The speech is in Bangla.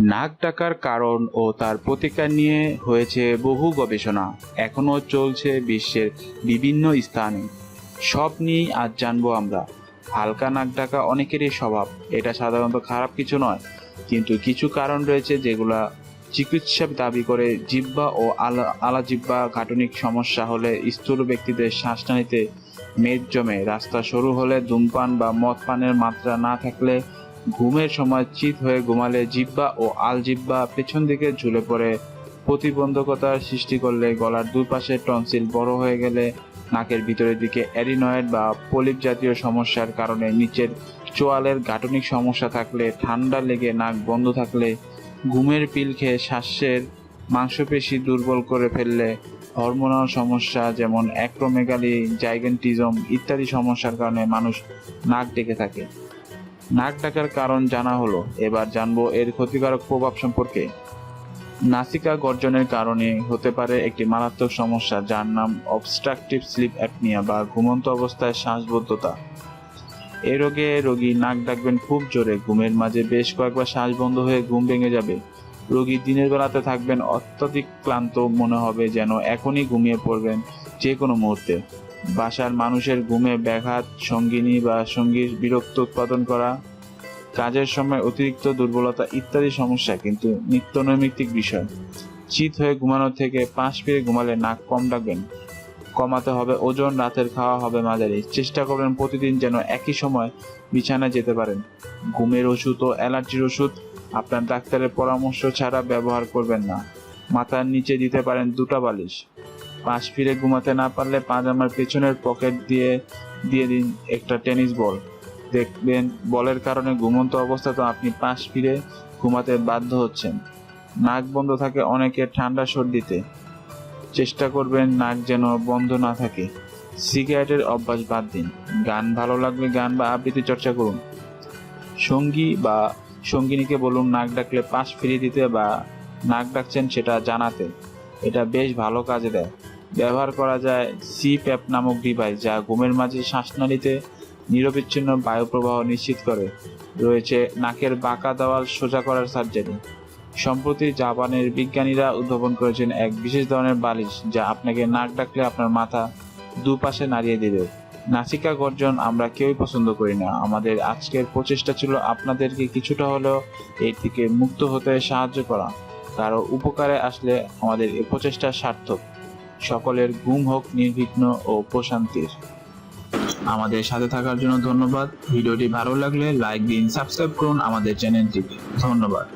নাক ডাকার কারণ ও তার প্রতিকার নিয়ে হয়েছে বহু গবেষণা। এখনও চলছে বিশ্বের বিভিন্ন স্থানে। সব নিয়েই আজ জানব আমরা। হালকা নাক ডাকা অনেকেরই স্বভাব। এটা সাধারণত খারাপ কিছু নয়। কিন্তু কিছু কারণ রয়েছে যেগুলা চিকিৎসা দাবি করে জিব্বা ও আলা আলা জিব্বা গাঠনিক সমস্যা হলে স্থূল ব্যক্তিদের শ্বাসনালীতে মেদ জমে। রাস্তা সরু হলে ধূমপান বা মদ পানের মাত্রা না থাকলে ঘুমের সময় চিত হয়ে ঘুমালে জিব্বা ও আল জিব্বা পেছন দিকে ঝুলে পড়ে। প্রতিবন্ধকতার সৃষ্টি করলে গলার দুই পাশে টনসিল বড় হয়ে গেলে নাকের ভিতরের দিকে অ্যারিনয়েড বা পলিপ জাতীয় সমস্যার কারণে নিচের চোয়ালের গাঠনিক সমস্যা থাকলে, ঠান্ডা লেগে নাক বন্ধ থাকলে, ঘুমের পিল খেয়ে শ্বাসের মাংসপেশি দুর্বল করে ফেললে, হরমোনাল সমস্যা যেমন অ্যাক্রোমেগালি, জাইগেন্টিজম ইত্যাদি সমস্যার কারণে মানুষ নাক ডেকে থাকে। নাক ডাকার কারণ জানা হলো। এবার জানব এর ক্ষতিকারক প্রভাব সম্পর্কে। নাসিকা গর্জনের কারণে হতে পারে একটি মারাত্মক সমস্যা যার নাম অবস্ট্রাকটিভ স্লিপ অ্যাপনিয়া বা ঘুমন্ত অবস্থায় শ্বাসবদ্ধতা। এ রোগে রোগী নাক ডাকবেন খুব জোরে, ঘুমের মাঝে বেশ কয়েকবার শ্বাস বন্ধ হয়ে ঘুম ভেঙে যাবে। রোগী দিনের বেলাতে থাকবেন অত্যধিক ক্লান্ত, মনে হবে যেন এখনই ঘুমিয়ে পড়বেন যে কোনো মুহূর্তে। বাসার মানুষের ঘুমে ব্যাঘাত, সঙ্গিনী বা সঙ্গীর বিরক্ত উৎপাদন করা, কাজের সময় অতিরিক্ত দুর্বলতা ইত্যাদি সমস্যা কিন্তু নিত্য নৈমিত্তিক বিষয়। চিত হয়ে ঘুমানোর থেকে পাশ ফিরে ঘুমালে নাক কম ডাকবেন। কমাতে হবে ওজন, রাতের খাওয়া হবে মাঝারি। চেষ্টা করবেন প্রতিদিন যেন একই সময় বিছানায় যেতে পারেন। ঘুমের ওষুধ ও অ্যালার্জির ওষুধ আপনার ডাক্তারের পরামর্শ ছাড়া ব্যবহার করবেন না। মাথার নিচে দিতে পারেন দুটা বালিশ। পাশ ফিরে ঘুমাতে না পারলে পাজামার পেছনের পকেট দিয়ে দিয়ে দিন একটা টেনিস বল। দেখবেন বলের কারণে ঘুমন্ত অবস্থাতে আপনি পাশ ফিরে ঘুমাতে বাধ্য হচ্ছেন। নাক বন্ধ থাকে অনেকের ঠান্ডা সর্দিতে। চেষ্টা করবেন নাক যেন বন্ধ না থাকে। সিগারেটের অভ্যাস বাদ দিন। গান ভালো লাগলে গান বা আবৃত্তি চর্চা করুন। সঙ্গী বা সঙ্গিনীকে বলুন, নাক ডাকলে পাশ ফিরিয়ে দিতে বা নাক ডাকছেন সেটা জানাতে। এটা বেশ ভালো কাজে দেয়। ব্যবহার করা যায় সি প্যাপ নামক ডিভাইস যা ঘুমের মাঝে শ্বাসনালীতে নিরবিচ্ছিন্ন বায়ু প্রবাহ নিশ্চিত করে। রয়েছে নাকের বাঁকা দেওয়াল সোজা করার সার্জারি সম্প্রতি জাপানের বিজ্ঞানীরা উদ্ভাবন করেছেন এক বিশেষ ধরনের বালিশ যা আপনাকে নাক ডাকলে আপনার মাথা দুপাশে নাড়িয়ে দেবে। নাসিকা গর্জন, আমরা কেউই পছন্দ করি না। আমাদের আজকের প্রচেষ্টা ছিল আপনাদেরকে কিছুটা হলেও এর থেকে মুক্ত হতে সাহায্য করা। কারও উপকারে আসলে আমাদের এই প্রচেষ্টা সার্থক। সকলের ঘুম হোক, নির্বিঘ্ন ও প্রশান্তির। আমাদের সাথে থাকার জন্য ধন্যবাদ। ভিডিওটি ভালো লাগলে লাইক দিন, সাবস্ক্রাইব করুন আমাদের চ্যানেলটিকে। ধন্যবাদ।